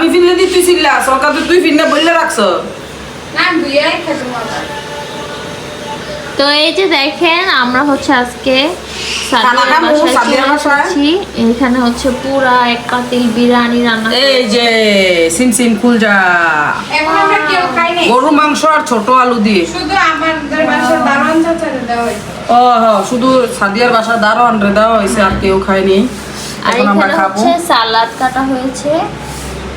আমি ফিরলে দি তুই সরকার তো তুই ফিরলে বললে রাখছ। না দুইয়াই খেতে তো এই যে দেখেন আমরা হচ্ছে আজকে। এখানে হচ্ছে পুরা এক কাতিল বিরিয়ানি রান্না এই যে সিনসিন কুলজা এখন আমরা কেউ খাই নাই। গরু মাংস আর ছোট আলু দিয়ে। শুধু আমাদের বাসার দারোয়ান চাচারে দেওয়া হয়েছে। ও হ্যাঁ শুধু সাদিয়ার বাসা দারোয়ান রে দেওয়া হয়েছে আর কেউ খায়নি। আর এখানে হচ্ছে সালাদ কাটা হয়েছে।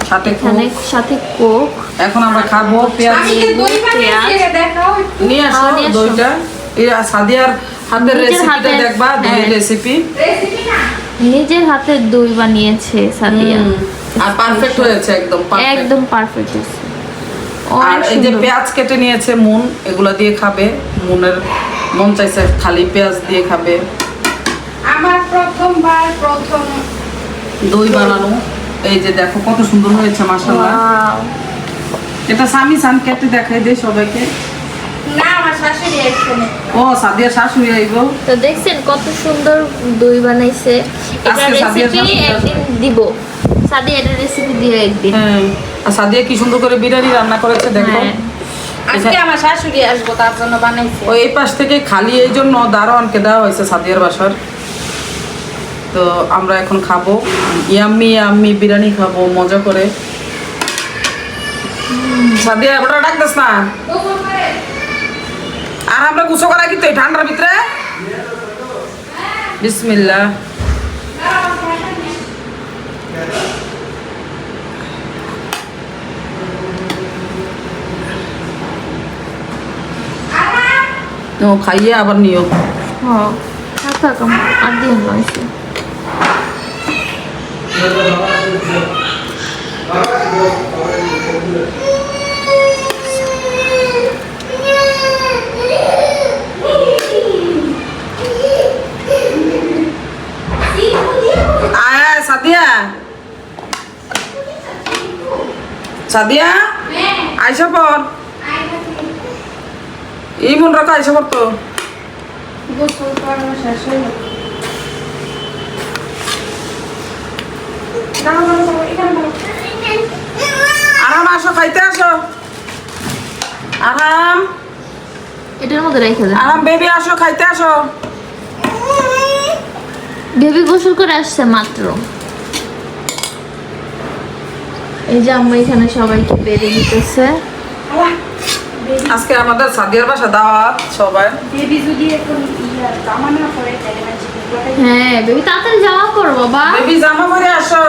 সাথে এখানে সাথে কোক এখন আমরা খাব পেঁয়াজ। আমি যে দই বানিয়েছি? এটা দেখাও একটু। নিয়ে আসো। দইটা। এই সাদিয়ার হাতের রেসিপিটা দেখবা দই হ্যাঁ। রেসিপি রেসিপি নিজের হাতে দই বানিয়েছে সাদিয়া। আর পারফেক্ট হয়েছে একদম perfect। একদম পারফেক্ট হয়েছে। আর এই যে পেঁয়াজ কেটে নিয়েছে মুন এগুলা দিয়ে খাবে। মুনের মন চাইছে খালি পেঁয়াজ দিয়ে খাবে। আমার প্রথমবার প্রথম দই বানানো। এই যে দেখো কত সুন্দর হয়েছে মাসাল্লাহ Wow! এটা স্বামী সান কেটে দেখাই দে সবাইকে। না আমার শাশুড়ি ও সাদিয়া শাশুড়ি আইব তো দেখছেন কত সুন্দর দই বানাইছে। এটা রেসিপি একদিন দিব। সাদিয়া এটা রেসিপি দিয়ে একদিন। হ্যাঁ আর সাদিয়া কি সুন্দর করে বিরিয়ানি রান্না করেছে দেখো। হ্যাঁ। আজকে আমার শাশুড়ি আসব তার জন্য বানাইছে। ওই এই পাশ থেকে খালি এই জন্য দারোয়ানকে দেওয়া হয়েছে সাদিয়ার বাসার। তো আমরা এখন খাব। ইয়াম্মি ইয়াম্মি, বিরিয়ানি খাব, মজা করে। সাদিয়া, ওটা ডাকতেস না? আর আমরা গুছো করা কিন্তু ঠান্ডার ভিতরে? বিসমিল্লাহ। ও, খাইয়ে আবার নিও। হ্যাঁ আর দিন সাদিয়া সাদিয়া আইসা পর এই মন রাখো আইসা পর তো গোসল করানো শেষ হইল দাঁড়াও, দাঁড়াও, দাঁড়াও, এখানে দাঁড়াও। আরাম আসো খাইতে আসো। আরাম। এটার মধ্যে রেখে দেন আরাম বেবি আসো খাইতে আসো। বেবি গোসল করে আসছে মাত্র। এই যে আমরা এখানে সবাইকে বেড়ে দিতেছে। আজকে আমাদের সাদিয়ার বাসা দাওয়াত সবাই। বেবি যদি এখন ইয়া জামা না পরে তাহলে হ্যাঁ বেবি তাড়াতাড়ি যাওয়া করো বাবা। বেবি জামা পরে আসো।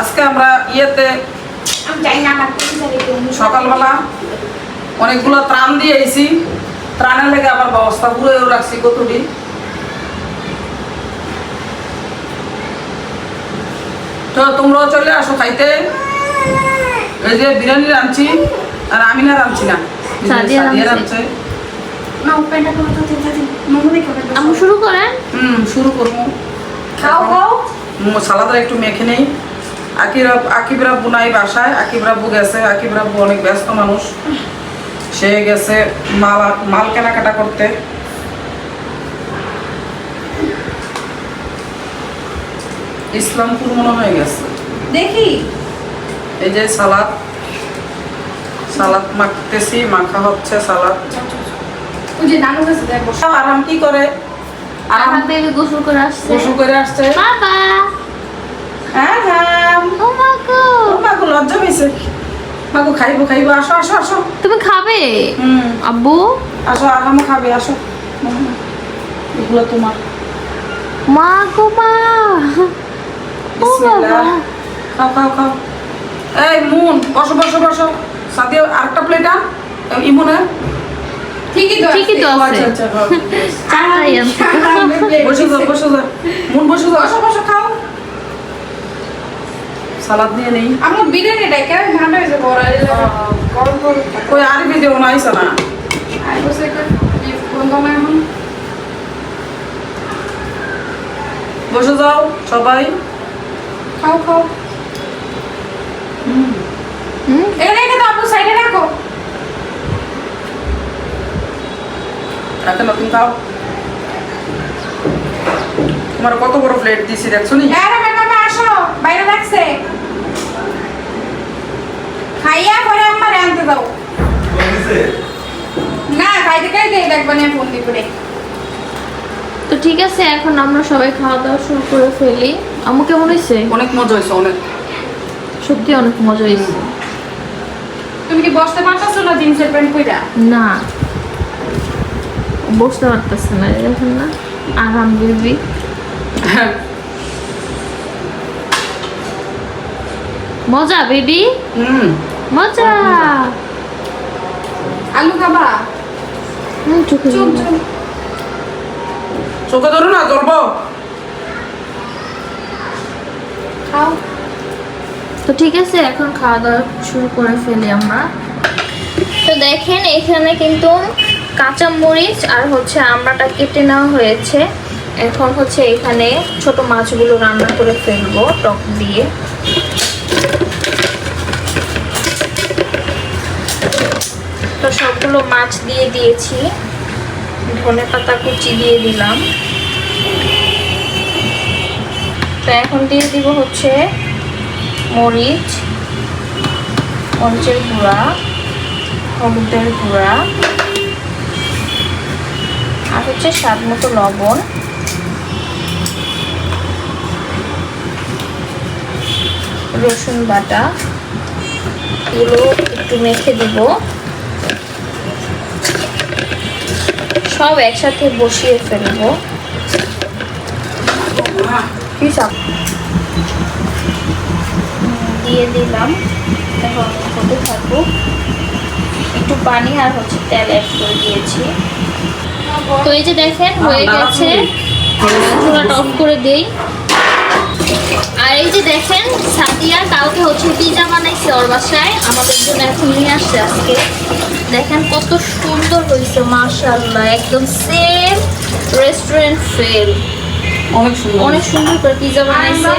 আজকে আমরা ইয়েতে সকালবেলা অনেকগুলো ত্রাণ দিয়ে আইছি। ত্রাণের লেগে আবার ব্যবস্থা পুরো রাখছি কতটি। তো তোমরাও চলে আসো খাইতে। এই যে বিরিয়ানি রাঁধছি আর আমি না। রাঁধছি। না রাঁধছে। না তো দিন মোমো দেখো আমি শুরু করেন হুম শুরু করব খাও খাও। সালাদটা একটু মেখে নেই। আকিরা আকিব রাব্বু নাই বাসায়। আকিব রাব্বু গেছে। আকিব রাব্বু অনেক ব্যস্ত মানুষ। সে গেছে মাল মাল কেনাকাটা করতে। ইসলামপুর মনে হয়ে গেছে। দেখি। এই যে সালাদ। সালাদ মাখতেছি মাখা হচ্ছে সালাদ। ওই যে নানু কাছে দেখ আরাম কি করে? আরাম আমার বেবি গোসল করে আসছে। গোসল করে আসছে। বাবা। হ্যাঁ হ্যাঁ। ও মা গো। ও মাগো লজ্জা পেয়েছে। মাগো খাইবো খাইবো। আসো আসো আসো। তুমি খাবে? হুম। আব্বু? আসো আরামও খাবে আসো। এগুলো তোমার। মা গো মা। বিসমিল্লাহ। খাও খাও খাও। এই মুন বসো বসো বসো। সাদিয়া আরেকটা প্লেট আন। ইমনের। ঠিকই তো ঠিকই তো আছে। চাটাই আনছে বসে যাও বসে যাও মুন বসে যাও আসো বসো খাও। সালাদ দিয়ে নেই। আমার বিরিয়ানিটা কেন ঠান্ডা হয়েছে বড়? গরম গরম। কই আরবি দেও না আইসা আর বসে বন্ধ না এখন। বসে যাও সবাই। খাও খাও। হুম। একটা নতুন খাও। তোমার কত বড় প্লেট দিছি দেখছ নি? আরে আসো। বাইরে রাখছে খাইয়া পরে আমার আনতে দাও না খাইতে খাইতে দেখবা না ফোন তো ঠিক আছে এখন আমরা সবাই খাওয়া দাওয়া শুরু করে ফেলি। আমু কেমন হয়েছে? অনেক মজা হয়েছে অনেক। সত্যি অনেক মজা হয়েছে। তুমি কি বসতে পারতাছো না জিন্সের প্যান্ট কইরা না। বসতে পারতেছে না দেখেন না আরাম বেবি মজা বেবি? মজা। আলু খাবা? চোখে ধরো না খাও। তো ঠিক আছে এখন খাওয়া দাওয়া শুরু করে ফেলি আমরা। তো দেখেন এখানে কিন্তু কাঁচা মরিচ আর হচ্ছে আমড়াটা কেটে নেওয়া হয়েছে। এখন হচ্ছে এখানে ছোট মাছগুলো রান্না করে ফেলব টক দিয়ে। তো সবগুলো মাছ দিয়ে দিয়েছি। ধনে পাতা কুচি দিয়ে দিলাম। তো এখন দিয়ে দিব হচ্ছে মরিচ, মরিচের গুঁড়া, হলুদের গুঁড়া। হচ্ছে স্বাদ মতো লবণ। রসুন বাটা। এগুলো একটু মেখে দিব। সব একসাথে বসিয়ে ফেলব। দিয়ে দিলাম। এখন হতে থাকুক। একটু পানি আর হচ্ছে তেল অ্যাড করে দিয়েছি। তো এই যে দেখেন হয়ে গেছে। চুলাটা অফ করে দেই। আর এই যে দেখেন সাদিয়া কালকে হচ্ছে পিজা বানাইছে ওর বাসায়। আমাদের জন্য এখন নিয়ে আসছে আজকে। দেখেন কত সুন্দর হয়েছে মাশাআল্লাহ একদম সেম রেস্টুরেন্ট ফেল অনেক সুন্দর। অনেক সুন্দর করে পিজা বানাইছে।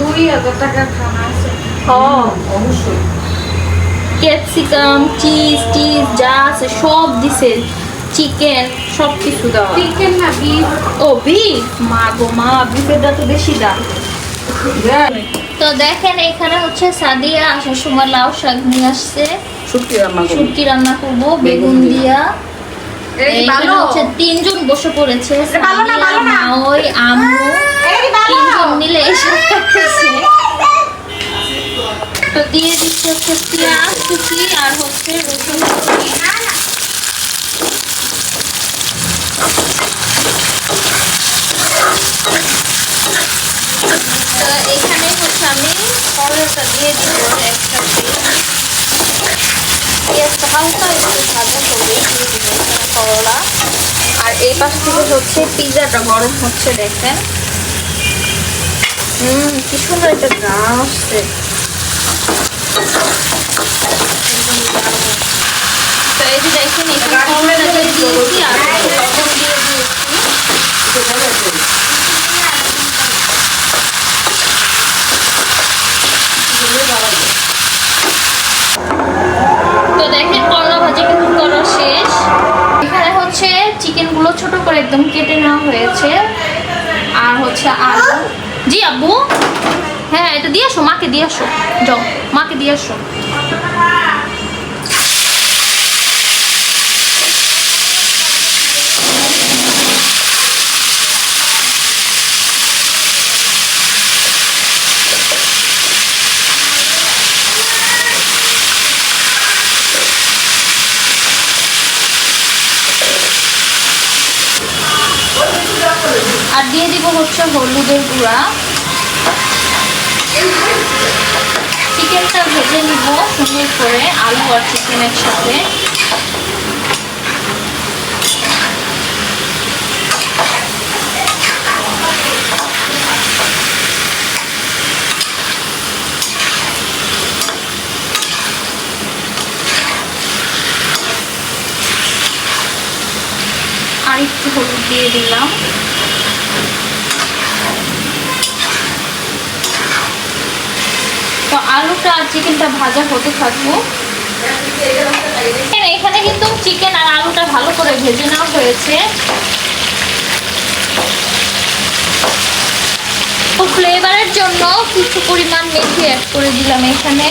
দুই হাজার টাকার খানা আছে। হ্যাঁ। অবশ্যই। ক্যাপসিকাম চিজ টিজ যা আছে সব দিছে। চিকেন সব কিছু দেওয়া। চিকেন না বিফ ও বিফ মা গো মা বিফের দাম তো বেশি দাম। তো দেখেন এখানে হচ্ছে সাদিয়া আসার সময় লাউ শাক নিয়ে আসছে। শুটকি রান্না করব। শুটকি রান্না করব বেগুন দিয়া। এইখানে হচ্ছে তিনজন বসে পড়েছে ভালো না, সাদিয়া এই ভালো। তিনজন মিলে এসব করতেছে তো দিয়ে দিচ্ছে হচ্ছে পেঁয়াজ কুচি আর হচ্ছে রসুন। কুচি এখানে হচ্ছে আমি করলাটা দিয়ে দিব পেঁয়াজটা হালকা একটু ভাজা করে দিয়ে দিব করলা। আর এই পাশ থেকে হচ্ছে পিৎজাটা গরম হচ্ছে দেখেন। হুম কি সুন্দর একটা গান আসছে তো এই যে তো দেখেন করলা ভাজি কিন্তু করা শেষ। এখানে হচ্ছে চিকেনগুলো ছোট করে একদম কেটে নেওয়া হয়েছে। আর হচ্ছে আলু। জি আব্বু? হ্যাঁ এটা দিয়ে আসো, মাকে দিয়ে আসো। যাও, মাকে দিয়ে আসো আর দিয়ে দিব হচ্ছে হলুদের গুঁড়া। চিকেনটা ভেজে নিব সুন্দর করে, আলু আর চিকেনের সাথে আর একটু হলুদ দিয়ে দিলাম। তো আলুটা আর চিকেনটা ভাজা হতে থাকব। এখানে কিন্তু চিকেন আর আলুটা ভালো করে ভেজে নেওয়া হয়েছে। তো ফ্লেভারের জন্য কিছু পরিমাণ মেথি অ্যাড করে দিলাম এখানে।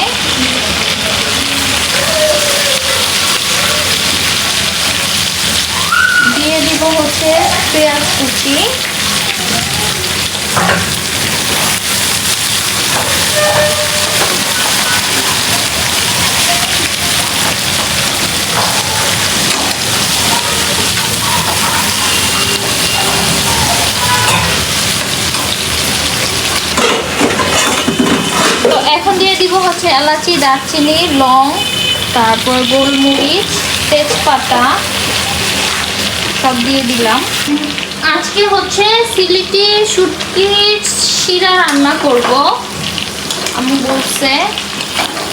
দিয়ে দিব হচ্ছে পেঁয়াজ কুচি। তো এখন দিয়ে দিব হচ্ছে এলাচি, দারচিনি, লং, তারপর গোলমরিচ, তেজপাতা, সব দিয়ে দিলাম। আজকে হচ্ছে সিলিটি শুটকি শিরা রান্না করব। আমি বলছে,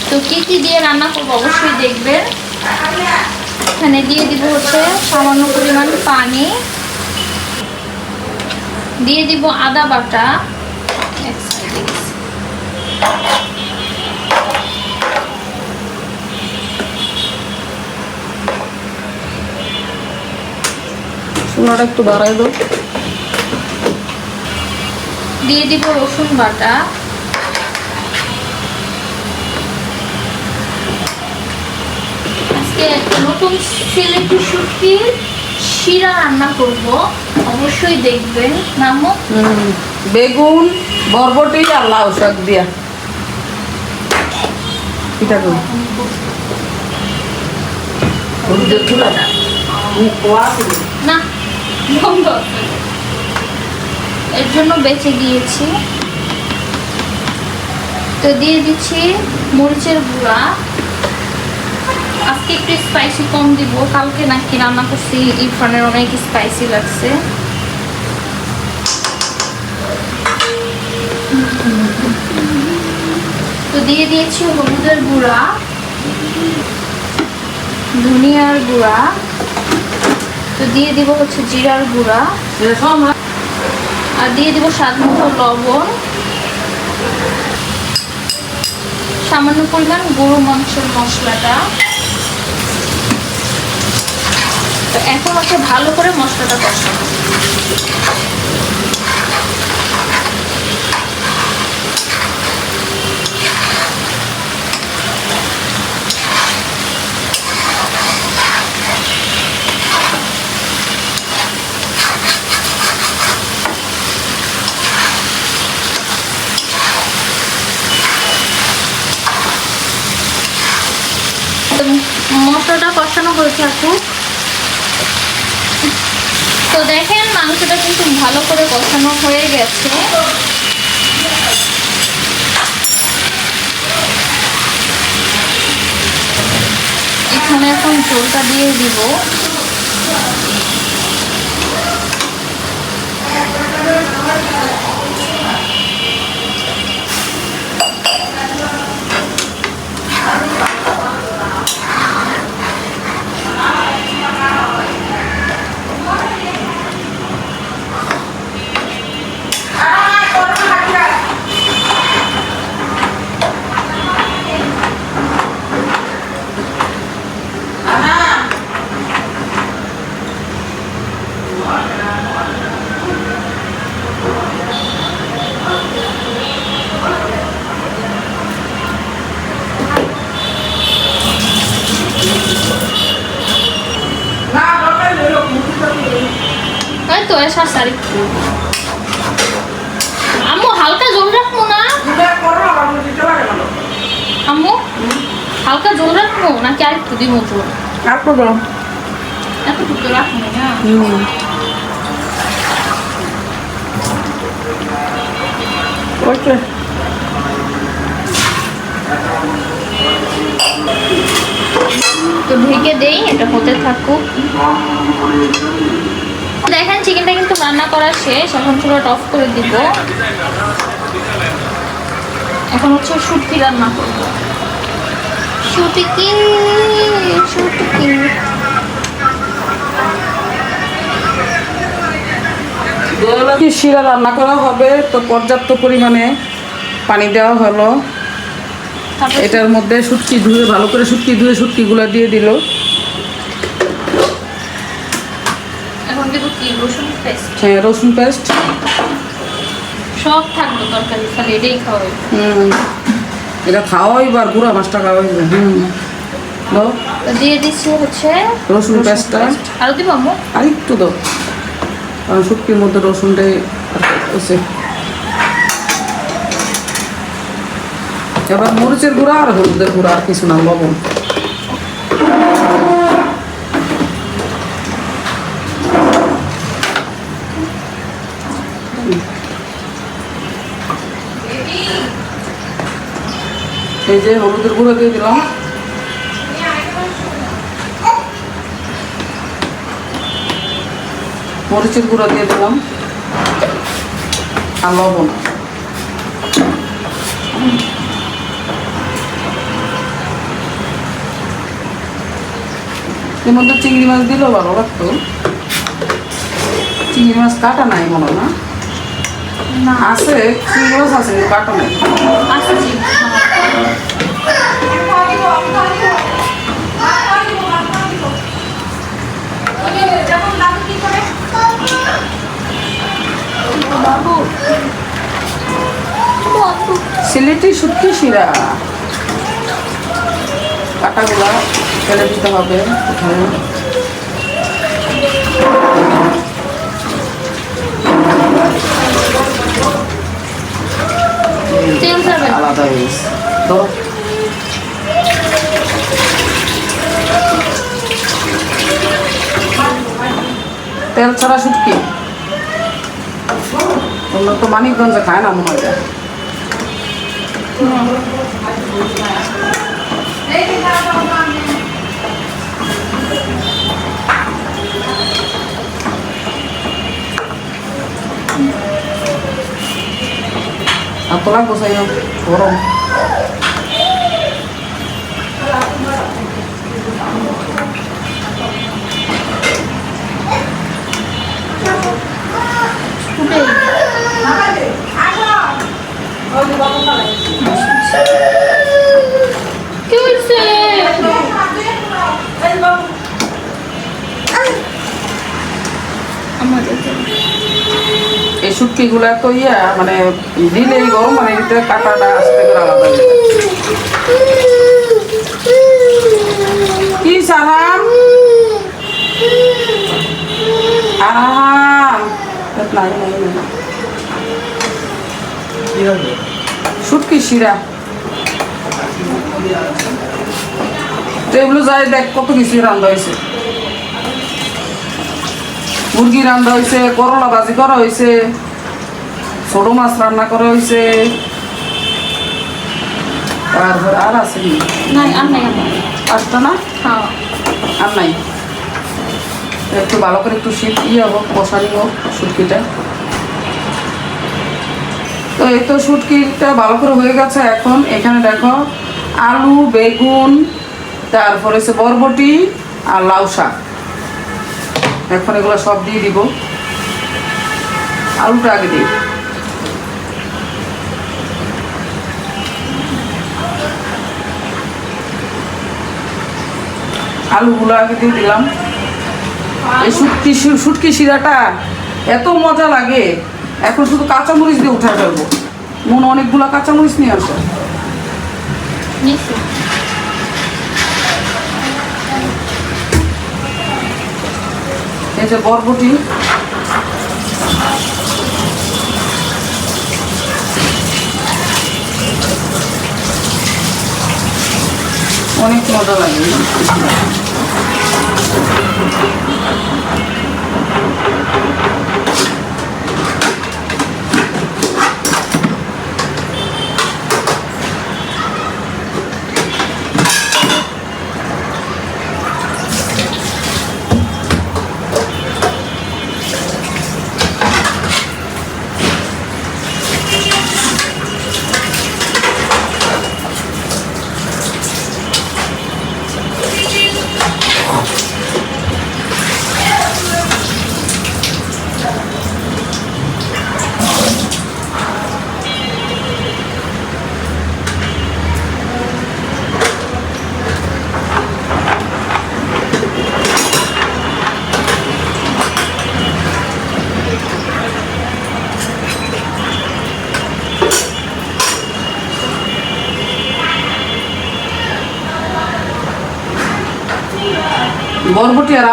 তো কি কি দিয়ে রান্না করব অবশ্যই দেখবেন। এখানে দিয়ে দিব হচ্ছে সামান্য পরিমাণ পানি। দিয়ে দিব আদা বাটা। এক সাইডে চুলাটা একটু বাড়াই দাও। দিয়ে দিব রসুন বাটা। আজকে একটা নতুন সিলেটি শুটকির শিরা রান্না করব। অবশ্যই দেখবেন। হুম, বেগুন বরবটি আর লাউ শাক দিয়া। পিঠা করুন না। এর জন্য বেঁচে গিয়েছি। তো দিয়ে দিচ্ছি মরিচের গুঁড়া। আজকে একটু স্পাইসি কম দিব, কালকে নাকি রান্না করছি, ইরফানের অনেক স্পাইসি লাগছে। তো দিয়ে দিয়েছি হলুদের গুঁড়া, ধনিয়ার গুঁড়া। তো দিয়ে দিব হচ্ছে জিরার গুঁড়া। আর দিয়ে দিব স্বাদ মতো লবণ। সামান্য পরিমাণ গরু মাংসের মশলাটা। তো এখন হচ্ছে ভালো করে মশলাটা কষাবো তো মশলাটা কষানো হয়ে থাকুক তো দেখেন, মাংসটা কিন্তু ভালো করে কষানো হয়ে গেছে। এখানে এখন ঝোলটা দিয়ে দিব। ওই তো সারি আম্মু হালকা জল রাখব না? আম্মু হালকা জল রাখব নাকি আর একটু দিব জল তারপর দাও এতটুকু রাখব না। তো ঢেকে দেই এটা হতে থাকুক। দেখেন চিকেনটা কিন্তু রান্না করা শেষ। এখন চুলাটা অফ করে দিব। এখন হচ্ছে শুটকি রান্না করব। শুটকি শুটকি। কি শিরা রান্না করা হবে তো পর্যাপ্ত পরিমাণে পানি দেওয়া হলো। এটার মধ্যে শুটকি ধুয়ে ভালো করে শুটকি ধুয়ে শুটকিগুলো দিয়ে দিল এখন দেবো কি রসুন পেস্ট। হ্যাঁ রসুন পেস্ট। সব থাকবে তরকারি খালি এটাই খাওয়াই হুম। এটা খাওয়াই বার গুঁড়া মাছটা খাওয়াই হুম। দিয়ে দিচ্ছি হচ্ছে রসুন পেস্টটা। আরও দিব আর একটু দাও। কারণ শুটকির মধ্যে রসুনটাই এবার মরিচের গুঁড়া আর হলুদের গুঁড়া আর কিছু না লবণ। এই যে হলুদের গুঁড়ো দিয়ে দিলাম। মরিচের গুঁড়ো দিয়ে দিলাম আর লবণ। এর মধ্যে চিংড়ি মাছ দিলেও ভালো লাগতো। চিংড়ি মাছ কাটা নাই মনে না? আছে চিংড়ি মাছ আছে কাটা নাই। সিলেটি শুটকি শিরা। কাটাগুলা ফেলে দিতে হবে আলাদা হয়ে গেছে ধরো তেল ছাড়া শুটকি তোমরা তো মানিকগঞ্জে খায় না মনে হয় এটা। আর তোলা বসাই গরম। এই শুটকিগুলো এত ইয়া মানে দিলেই গরম মানে কাটাটা আস্তে করে আলাদা কি সারাম আরাম নাই নাই নাই শুটকি শিরা। তো এগুলো যাই দেখ কত কিছু রান্না হয়েছে। মুরগি রান্না হয়েছে করলা ভাজি করা হয়েছে ছোট মাছ রান্না করা হয়েছে। তারপরে আর আছে কি? আসতো না? হ্যাঁ। আর নাই। একটু ভালো করে একটু শীত ইয়ে হোক কষানি হোক শুটকিটা তো এই তো শুটকিটা ভালো করে হয়ে গেছে এখন। এখানে দেখো আলু, বেগুন, তারপরে হচ্ছে বরবটি আর লাউ শাক। এখন এগুলো সব দিয়ে দিব। আলুটা আগে দিই। আলুগুলো আগে দিয়ে দিলাম। এই শুটকি শুটকি শিরাটা এত মজা লাগে। এখন শুধু কাঁচামরিচ দিয়ে উঠে ফেলব। মনে অনেকগুলো কাঁচামরিচ নিয়ে আসো। এই যে বরবটি। অনেক মজা লাগে।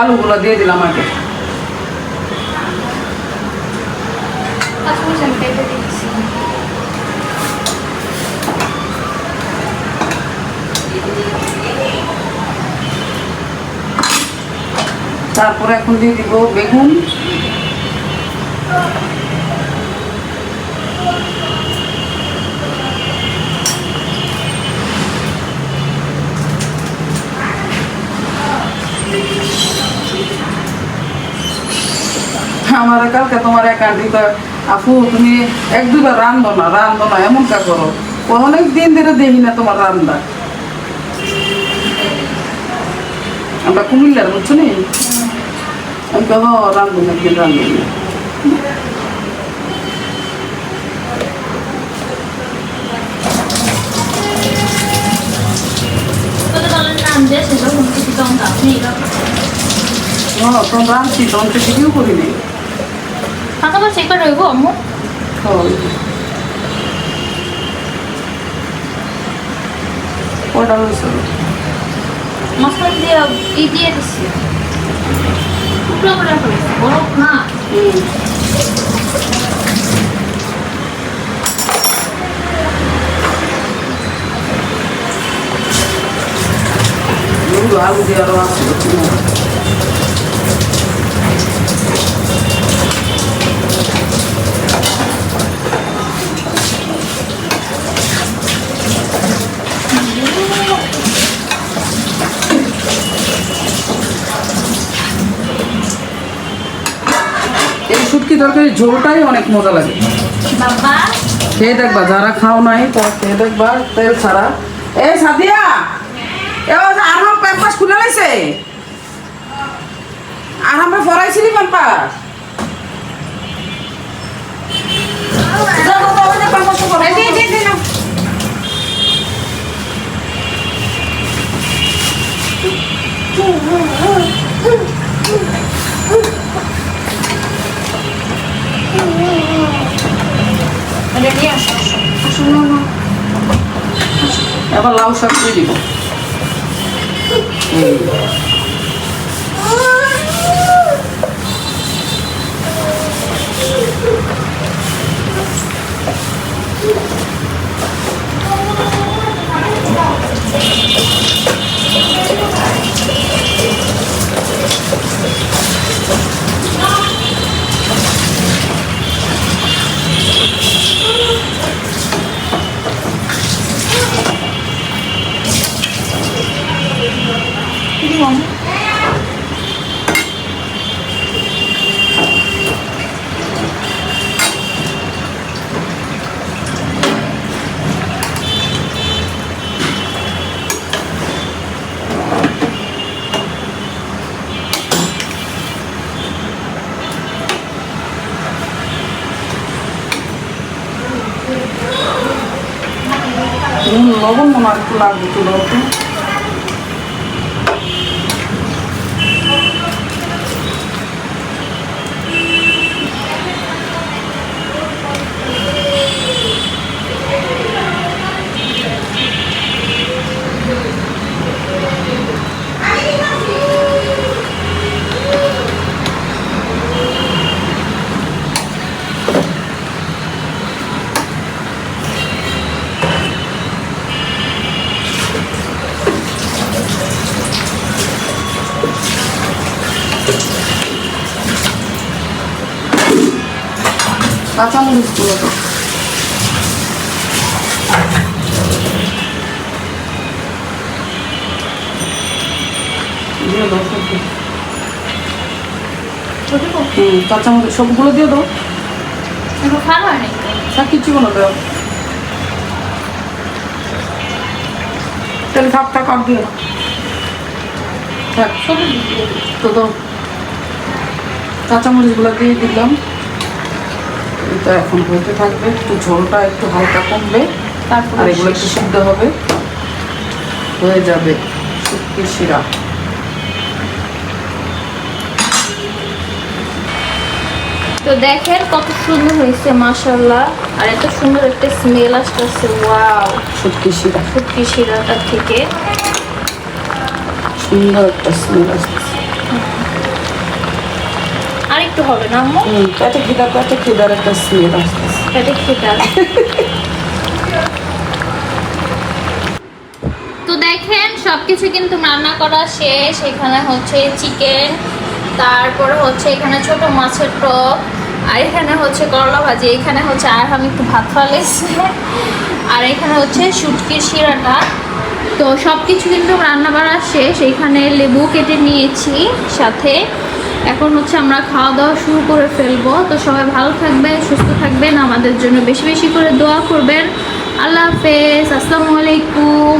আলুগুলো দিয়ে দিলাম আগে। তারপরে এখন দিয়ে দিব বেগুন। আমার কালকে তোমার এক আন্টি কয়, আপু তুমি এক দুবার রান্ধো না রান্ধো না এমন কা করো। অনেক দিন ধরে দেখি না তোমার রান্না। আমরা কুমিল্লার বুঝছ নি? আমি কহ রান্ধবো না একদিন রান্ধবো না দিয়ে সেটা মুক্তি দিতে আপনি হ্যাঁ তোমরা রাঁধছি তখন তো ভিডিও করি কাঁচামরিচ চেক করে রইব আম্মু। কয়টা মশলা দিয়ে ই দিয়ে দিচ্ছি। টুকরো করে ফেলেছি বড় না। তরকারি ঝোলটাই অনেক মজা লাগে। খেয়ে দেখবা যারা খাও নাই খেয়ে দেখবা তেল ছাড়া। এ সাদিয়া! এ আমার প্যাম্পাস খুলে লাইছে আর ফরাইছিলি প্যাম্পাস যাও, যাও, যাও, ওই যে pampers টা পরো। রেডি আসো আসো না না এবার লাউ শাক দিয়ে দিব নুন লবণ মনে হয় একটু লাগবে একটু লবণ কাঁচামরিচ সবগুলো দিয়ে দাও। হয় কিছু কোনো দাও। তাহলে দিও। ছোট দিয়ে তো কাঁচামরিচগুলো দিয়ে দিলাম। এটা এখন হতে থাকবে। একটু ঝোলটা একটু হালকা কমবে তারপর এগুলো একটু সিদ্ধ হবে। হয়ে যাবে শুটকির শিরা। তো দেখেন কত সুন্দর হয়েছে মাশাল্লাহ আর এত সুন্দর একটা স্মেল আসতেছে ওয়াও। শুটকির শিরা। ফুটকি শিরাটা থেকে। সুন্দর একটা স্মেল আসতেছে। একটু হবে না আম্মু? পেটে খিদা পেটে খিদার একটা স্মেল আসতেছে। পেটে তো দেখেন সবকিছু কিন্তু রান্না করা শেষ। এখানে হচ্ছে চিকেন তারপরে হচ্ছে এখানে ছোট মাছের টক আর এখানে হচ্ছে করলা ভাজি এখানে হচ্ছে আর আমি একটু ভাত ফালেছি আর এখানে হচ্ছে শুটকির শিরাটা। তো সব কিছু কিন্তু রান্না করা শেষ। এখানে লেবু কেটে নিয়েছি সাথে। এখন হচ্ছে আমরা খাওয়া দাওয়া শুরু করে ফেলব। তো সবাই ভালো থাকবে সুস্থ থাকবেন, আমাদের জন্য বেশি বেশি করে দোয়া করবেন। আল্লাহ হাফেজ, আসসালামু আলাইকুম।